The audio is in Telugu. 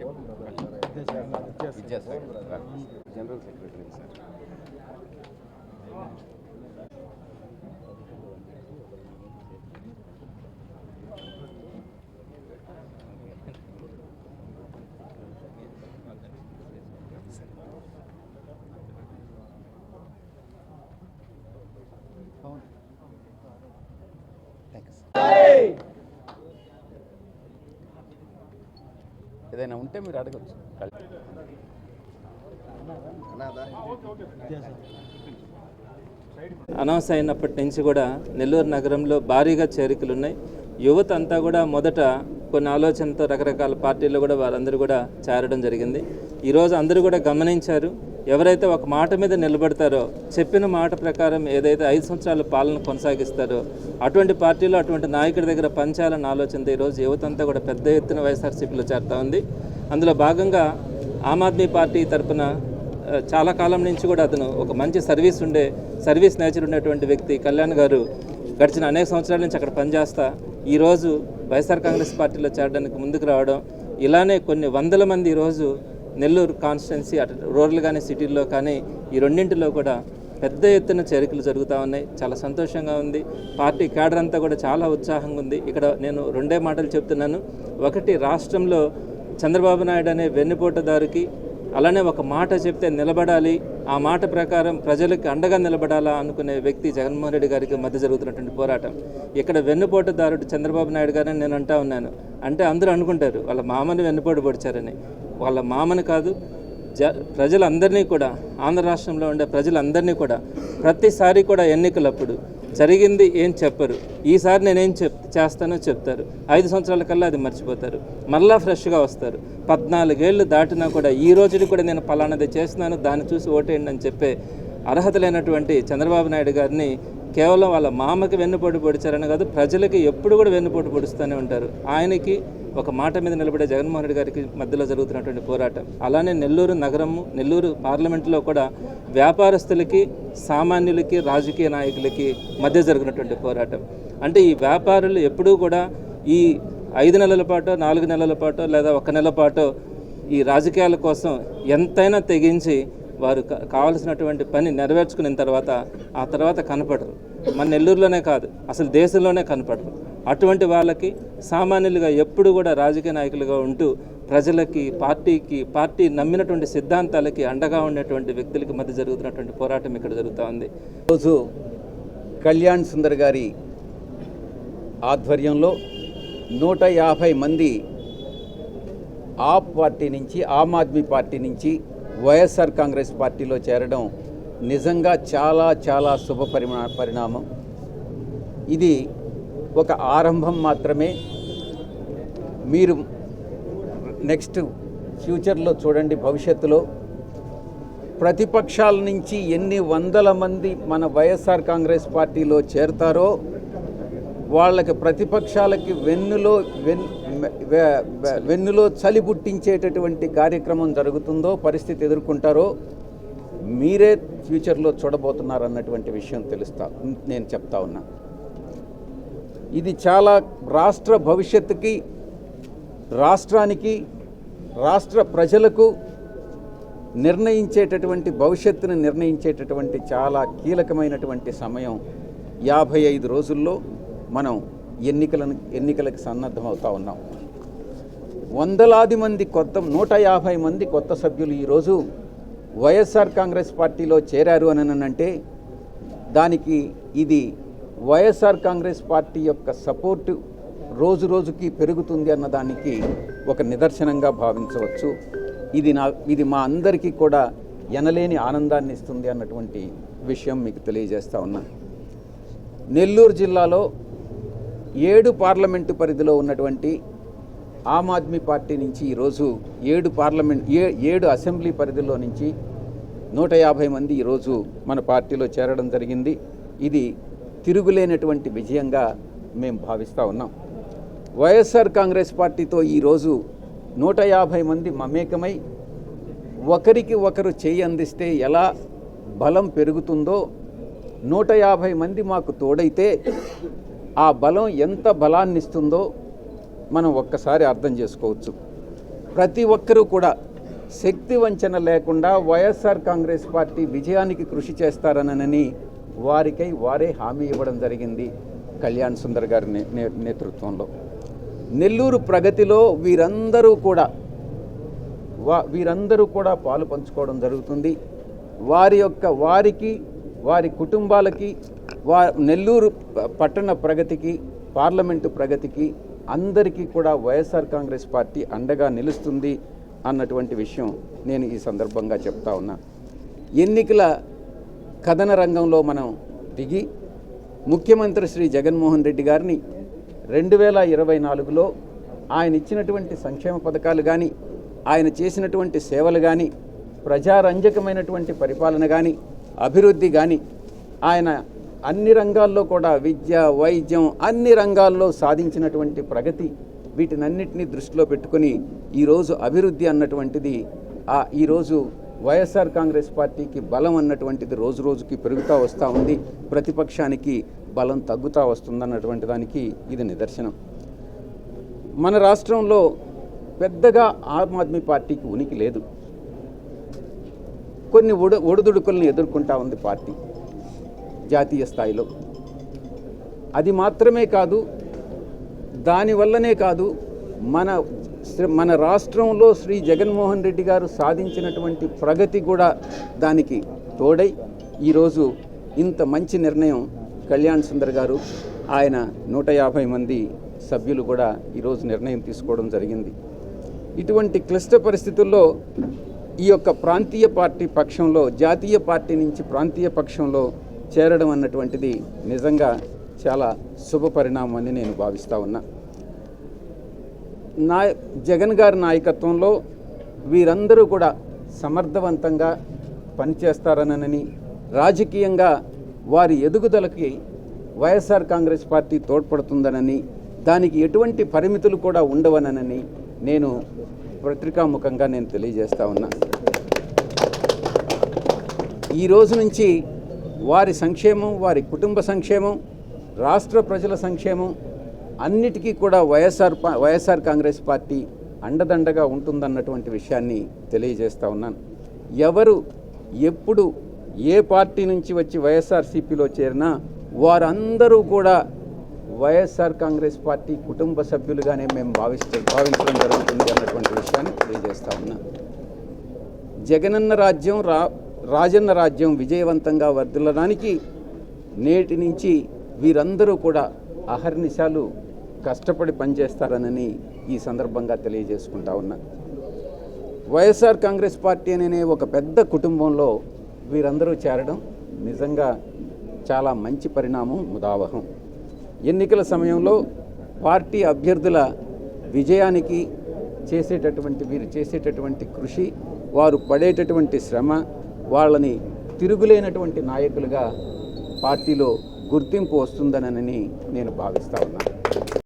тема. İddia sayılır. İddia sayılır. ఏదైనా ఉంటే మీరు అడగచ్చు. అనౌన్స్ అయినప్పటి నుంచి కూడా నెల్లూరు నగరంలో భారీగా చేరికలు ఉన్నాయి యువత అంతా కూడా మొదట కొన్ని ఆలోచనతో రకరకాల పార్టీల్లో కూడా వారందరూ కూడా చేరడం జరిగింది. ఈరోజు అందరూ కూడా గమనించారు. ఎవరైతే ఒక మాట మీద నిలబడతారో చెప్పిన మాట ప్రకారం ఏదైతే ఐదు సంవత్సరాల పాలన కొనసాగిస్తారో అటువంటి పార్టీలో అటువంటి నాయకుడి దగ్గర పంచాలన్న ఆలోచనతో ఈరోజు యువతంతా కూడా పెద్ద ఎత్తున వైఎస్ఆర్సీపీలో చేరుతా ఉంది. అందులో భాగంగా ఆమ్ ఆద్మీ పార్టీ తరపున చాలా కాలం నుంచి కూడా అతను ఒక మంచి సర్వీస్ ఉండే సర్వీస్ నేచర్ ఉన్నటువంటి వ్యక్తి కళ్యాణ్ గారు గడిచిన అనేక సంవత్సరాల నుంచి అక్కడ పనిచేస్తా ఈరోజు వైఎస్ఆర్ కాంగ్రెస్ పార్టీలో చేరడానికి ముందుకు రావడం ఇలానే కొన్ని వందల మంది ఈరోజు నెల్లూరు కాన్స్టిట్యున్సీ అటు రూరల్ కానీ సిటీల్లో కానీ ఈ రెండింటిలో కూడా పెద్ద ఎత్తున చేరికలు జరుగుతూ ఉన్నాయి. చాలా సంతోషంగా ఉంది. పార్టీ క్యాడర్ అంతా కూడా చాలా ఉత్సాహంగా ఉంది. ఇక్కడ నేను రెండే మాటలు చెప్తున్నాను. ఒకటి రాష్ట్రంలో చంద్రబాబు నాయుడు అనే వెన్నుపోటదారికి అలానే ఒక మాట చెప్తే నిలబడాలి. ఆ మాట ప్రకారం ప్రజలకు అండగా నిలబడాలా అనుకునే వ్యక్తి జగన్మోహన్ రెడ్డి గారికి మధ్య జరుగుతున్నటువంటి పోరాటం. ఇక్కడ వెన్నుపోటుదారుడు చంద్రబాబు నాయుడు గారని నేను అంటా ఉన్నాను. అంటే అందరూ అనుకుంటారు వాళ్ళ మామని వెన్నుపోటు పొడిచారని. వాళ్ళ మామని కాదు జ ప్రజలందరినీ కూడా ఆంధ్ర రాష్ట్రంలో ఉండే ప్రజలందరినీ కూడా ప్రతిసారి కూడా ఎన్నికలప్పుడు జరిగింది ఏం చెప్పరు. ఈసారి నేనేం చెప్ చేస్తానో చెప్తారు. ఐదు సంవత్సరాల కల్లా అది మర్చిపోతారు. మళ్ళా ఫ్రెష్గా వస్తారు. పద్నాలుగేళ్ళు దాటినా కూడా ఈ రోజుని కూడా నేను పలానాది చేస్తున్నాను దాన్ని చూసి ఓటేయండి అని చెప్పే అర్హత లేనటువంటి చంద్రబాబు నాయుడు గారిని కేవలం వాళ్ళ మామకి వెన్నుపోటు పొడిచారని కాదు ప్రజలకి ఎప్పుడు కూడా వెన్నుపోటు పొడుస్తూనే ఉంటారు. ఆయనకి ఒక మాట మీద నిలబడే జగన్మోహన్ రెడ్డి గారికి మధ్యలో జరుగుతున్నటువంటి పోరాటం. అలానే నెల్లూరు నగరము నెల్లూరు పార్లమెంట్లో కూడా వ్యాపారస్తులకి సామాన్యులకి రాజకీయ నాయకులకి మధ్య జరిగినటువంటి పోరాటం. అంటే ఈ వ్యాపారులు ఎప్పుడూ కూడా ఈ ఐదు నెలల పాటో నాలుగు నెలల పాటో లేదా ఒక నెల పాటో ఈ రాజకీయాల కోసం ఎంతైనా తెగించి వారు కా- పని నెరవేర్చుకున్న తర్వాత ఆ తర్వాత కనపడరు. మన నెల్లూరులోనే కాదు అసలు దేశంలోనే కనపడరు. అటువంటి వాళ్ళకి సామాన్యులుగా ఎప్పుడు కూడా రాజకీయ నాయకులుగా ఉంటూ ప్రజలకి పార్టీకి పార్టీ నమ్మినటువంటి సిద్ధాంతాలకి అండగా ఉండేటువంటి వ్యక్తులకి మధ్య జరుగుతున్నటువంటి పోరాటం ఇక్కడ జరుగుతూ ఉంది. రోజు కళ్యాణ్ సుందర్ గారి ఆధ్వర్యంలో నూట యాభై మంది ఆప్ పార్టీ నుంచి ఆమ్ ఆద్మీ పార్టీ నుంచి వైఎస్ఆర్ కాంగ్రెస్ పార్టీలో చేరడం నిజంగా చాలా చాలా శుభ పరిమా పరిణామం. ఇది ఒక ఆరంభం మాత్రమే. మీరు నెక్స్ట్ ఫ్యూచర్లో చూడండి భవిష్యత్తులో. ప్రతిపక్షాల నుంచి ఎన్ని వందల మంది మన వైఎస్ఆర్ కాంగ్రెస్ పార్టీలో చేరతారో వాళ్ళకి ప్రతిపక్షాలకి వెన్నులో వెన్ వెన్నులో చలి పుట్టించేటటువంటి కార్యక్రమం జరుగుతుందో పరిస్థితి ఎదుర్కొంటారో మీరే ఫ్యూచర్లో చూడబోతున్నారు అన్నటువంటి విషయం తెలుస్తా నేను చెప్తా ఉన్నా. ఇది చాలా రాష్ట్ర భవిష్యత్తుకి రాష్ట్రానికి రాష్ట్ర ప్రజలకు నిర్ణయించేటటువంటి భవిష్యత్తును నిర్ణయించేటటువంటి చాలా కీలకమైనటువంటి సమయం యాభై ఐదు రోజుల్లో మనం ఎన్నికలను ఎన్నికలకు సన్నద్ధమవుతా ఉన్నాం. వందలాది మంది కొత్త నూట యాభై మంది కొత్త సభ్యులు ఈరోజు వైఎస్ఆర్ కాంగ్రెస్ పార్టీలో చేరారు అని అంటే దానికి ఇది వైఎస్ఆర్ కాంగ్రెస్ పార్టీ యొక్క సపోర్టు రోజు రోజుకి పెరుగుతుంది అన్నదానికి ఒక నిదర్శనంగా భావించవచ్చు. ఇది నా ఇది మా అందరికీ కూడా ఎనలేని ఆనందాన్ని ఇస్తుంది అన్నటువంటి విషయం మీకు తెలియజేస్తా ఉన్నా. నెల్లూరు జిల్లాలో ఏడు పార్లమెంటు పరిధిలో ఉన్నటువంటి ఆమ్ ఆద్మీ పార్టీ నుంచి ఈరోజు ఏడు పార్లమెంట్ ఏ ఏడు అసెంబ్లీ పరిధిలో నుంచి నూట యాభై మంది ఈరోజు మన పార్టీలో చేరడం జరిగింది. ఇది తిరుగులేనటువంటి విజయంగా మేము భావిస్తూ ఉన్నాం. వైఎస్ఆర్ కాంగ్రెస్ పార్టీతో ఈరోజు నూట యాభై మంది మమేకమై ఒకరికి ఒకరు చేయి అందిస్తే ఎలా బలం పెరుగుతుందో నూట యాభై మంది మాకు తోడైతే ఆ బలం ఎంత బలాన్ని ఇస్తుందో మనం ఒక్కసారి అర్థం చేసుకోవచ్చు. ప్రతి ఒక్కరూ కూడా శక్తి వంచన లేకుండా వైఎస్ఆర్ కాంగ్రెస్ పార్టీ విజయానికి కృషి చేస్తారనని వారికై వారే హామీ ఇవ్వడం జరిగింది కళ్యాణ్ సుందర్ గారి నే- నే- నేతృత్వంలో. నెల్లూరు ప్రగతిలో వీరందరూ కూడా వా వీరందరూ కూడా పాలు పంచుకోవడం జరుగుతుంది. వారి యొక్క వారికి వారి కుటుంబాలకి వా నెల్లూరు పట్టణ ప్రగతికి పార్లమెంటు ప్రగతికి అందరికీ కూడా వైఎస్ఆర్ కాంగ్రెస్ పార్టీ అండగా నిలుస్తుంది అన్నటువంటి విషయం నేను ఈ సందర్భంగా చెప్తా ఉన్నా. ఎన్నికల కథన రంగంలో మనం దిగి ముఖ్యమంత్రి శ్రీ జగన్మోహన్ రెడ్డి గారిని రెండు వేల ఇరవై నాలుగులో ఆయన ఇచ్చినటువంటి సంక్షేమ పథకాలు కానీ ఆయన చేసినటువంటి సేవలు కానీ ప్రజారంజకమైనటువంటి పరిపాలన కానీ అభివృద్ధి కానీ ఆయన అన్ని రంగాల్లో కూడా విద్య వైద్యం అన్ని రంగాల్లో సాధించినటువంటి ప్రగతి వీటినన్నిటినీ దృష్టిలో పెట్టుకొని ఈరోజు అభివృద్ధి అన్నటువంటిది ఈరోజు వైఎస్ఆర్ కాంగ్రెస్ పార్టీకి బలం అన్నటువంటిది రోజు రోజుకి పెరుగుతూ వస్తూ ఉంది. ప్రతిపక్షానికి బలం తగ్గుతూ వస్తుందన్నటువంటి దానికి ఇది నిదర్శనం. మన రాష్ట్రంలో పెద్దగా ఆమ్ ఆద్మీ పార్టీకి ఉనికి లేదు. కొన్ని ఒడు ఒడిదుడుకుల్ని ఎదుర్కొంటా ఉంది పార్టీ జాతీయ స్థాయిలో. అది మాత్రమే కాదు దానివల్లనే కాదు మన మన రాష్ట్రంలో శ్రీ జగన్మోహన్ రెడ్డి గారు సాధించినటువంటి ప్రగతి కూడా దానికి తోడై ఈరోజు ఇంత మంచి నిర్ణయం కళ్యాణ్ సుందర్ గారు ఆయన నూట యాభై మంది సభ్యులు కూడా ఈరోజు నిర్ణయం తీసుకోవడం జరిగింది. ఇటువంటి క్లిష్ట పరిస్థితుల్లో ఈ యొక్క ప్రాంతీయ పార్టీ పక్షంలో జాతీయ పార్టీ నుంచి ప్రాంతీయ పక్షంలో చేరడం అన్నటువంటిది నిజంగా చాలా శుభ పరిణామం అని నేను భావిస్తూ ఉన్నా. నా జగన్ గారి నాయకత్వంలో వీరందరూ కూడా సమర్థవంతంగా పనిచేస్తారనని రాజకీయంగా వారి ఎదుగుదలకి వైఎస్ఆర్ కాంగ్రెస్ పార్టీ తోడ్పడుతుందనని దానికి ఎటువంటి పరిమితులు కూడా ఉండవనని నేను పత్రికాముఖంగా నేను తెలియజేస్తా ఉన్నా. ఈ రోజు నుంచి వారి సంక్షేమం వారి కుటుంబ సంక్షేమం రాష్ట్ర ప్రజల సంక్షేమం అన్నిటికీ కూడా వైఎస్ఆర్ వైఎస్ఆర్ కాంగ్రెస్ పార్టీ అండదండగా ఉంటుందన్నటువంటి విషయాన్ని తెలియజేస్తా ఉన్నాను. ఎవరు ఎప్పుడు ఏ పార్టీ నుంచి వచ్చి వైఎస్ఆర్సీపీలో చేరినా వారందరూ కూడా వైఎస్ఆర్ కాంగ్రెస్ పార్టీ కుటుంబ సభ్యులుగానే మేము భావిస్తూ భావించడం జరుగుతుంది అన్నటువంటి విషయాన్ని తెలియజేస్తా ఉన్నాను జగనన్న రాజ్యం రా రాజన్న రాజ్యం విజయవంతంగా వర్ధిల్లడానికి నేటి నుంచి వీరందరూ కూడా అహర్నిశాలు కష్టపడి పనిచేస్తారనని ఈ సందర్భంగా తెలియజేసుకుంటా ఉన్నా. వైఎస్ఆర్ కాంగ్రెస్ పార్టీ అనే ఒక పెద్ద కుటుంబంలో వీరందరూ చేరడం నిజంగా చాలా మంచి పరిణామం ముదావహం ఎన్నికల సమయంలో పార్టీ అభ్యర్థుల విజయానికి చేసేటటువంటి వీరు చేసేటటువంటి కృషి వారు పడేటటువంటి శ్రమ వాళ్ళని తిరుగులేనటువంటి నాయకులుగా పార్టీలో గుర్తింపు వస్తుందనని నేను భావిస్తా ఉన్నాను